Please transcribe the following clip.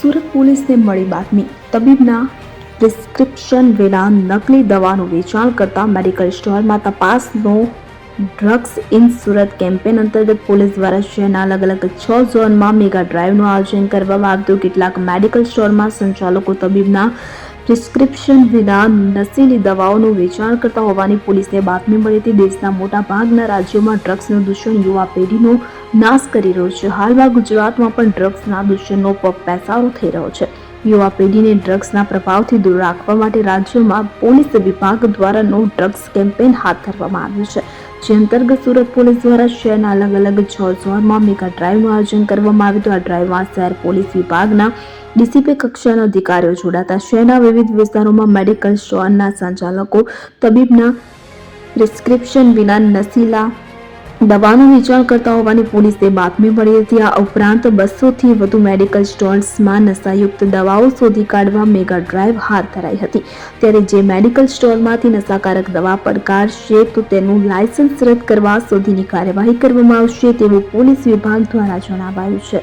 સુરત પોલીસને મળી બાતમી. તબીબના પ્રિસ્ક્રિપ્શન વિના નકલી દવાનું વેચાણ કરતા મેડિકલ સ્ટોરમાં તપાસનો ડ્રગ્સ ઇન સુરત કેમ્પેન અંતર્ગત પોલીસ દ્વારા શહેરના અલગ અલગ છ ઝોનમાં મેગા ડ્રાઈવનું આયોજન કરવામાં આવતું કેટલાક મેડિકલ સ્ટોરમાં સંચાલકો તબીબના પ્રિસ્ક્રિપ્શન વિના નસીલી દવાઓનું વેચાણ કરતા હોવાની પોલીસને બાતમી મળી હતી. દેશના મોટા ભાગના રાજ્યોમાં ડ્રગ્સનું દૂષણ યુવા પેઢીનો નાશ કરી રહ્યો છે. હાલમાં ગુજરાતમાં પણ ડ્રગ્સના દૂષણનો પગ પેસારો થઈ રહ્યો છે. યુવા પેઢીને ડ્રગ્સના પ્રભાવથી દૂર રાખવા માટે રાજ્યમાં પોલીસ વિભાગ દ્વારા નો ડ્રગ્સ કેમ્પેન હાથ ધરવામાં આવ્યું છે. જે અંતર્ગત સુરત પોલીસ દ્વારા શહેરના અલગ અલગ છ ઝોનમાં મેગા ડ્રાઈવનું આયોજન કરવામાં આવ્યું હતું. આ ડ્રાઈવમાં શહેર પોલીસ વિભાગના ડીસીપી કક્ષાના અધિકારીઓ જોડાતા શહેરના વિવિધ વિસ્તારોમાં મેડિકલ સ્ટોરના સંચાલકો તબીબના પ્રિસ્ક્રિપ્શન વિના નશીલા દવાનું વેચાણ કરતા હોવાની પોલીસને બાતમી મળી હતી. આ ઉપરાંત બસોથી વધુ મેડિકલ સ્ટોર્સમાં નશાયુક્ત દવાઓ શોધી કાઢવા મેગા ડ્રાઈવ હાથ ધરાઈ હતી. ત્યારે જે મેડિકલ સ્ટોરમાંથી નશાકારક દવા પડકારશે, તો તેનું લાયસન્સ રદ કરવા સુધીની કાર્યવાહી કરવામાં આવશે તેવું પોલીસ વિભાગ દ્વારા જણાવાયું છે.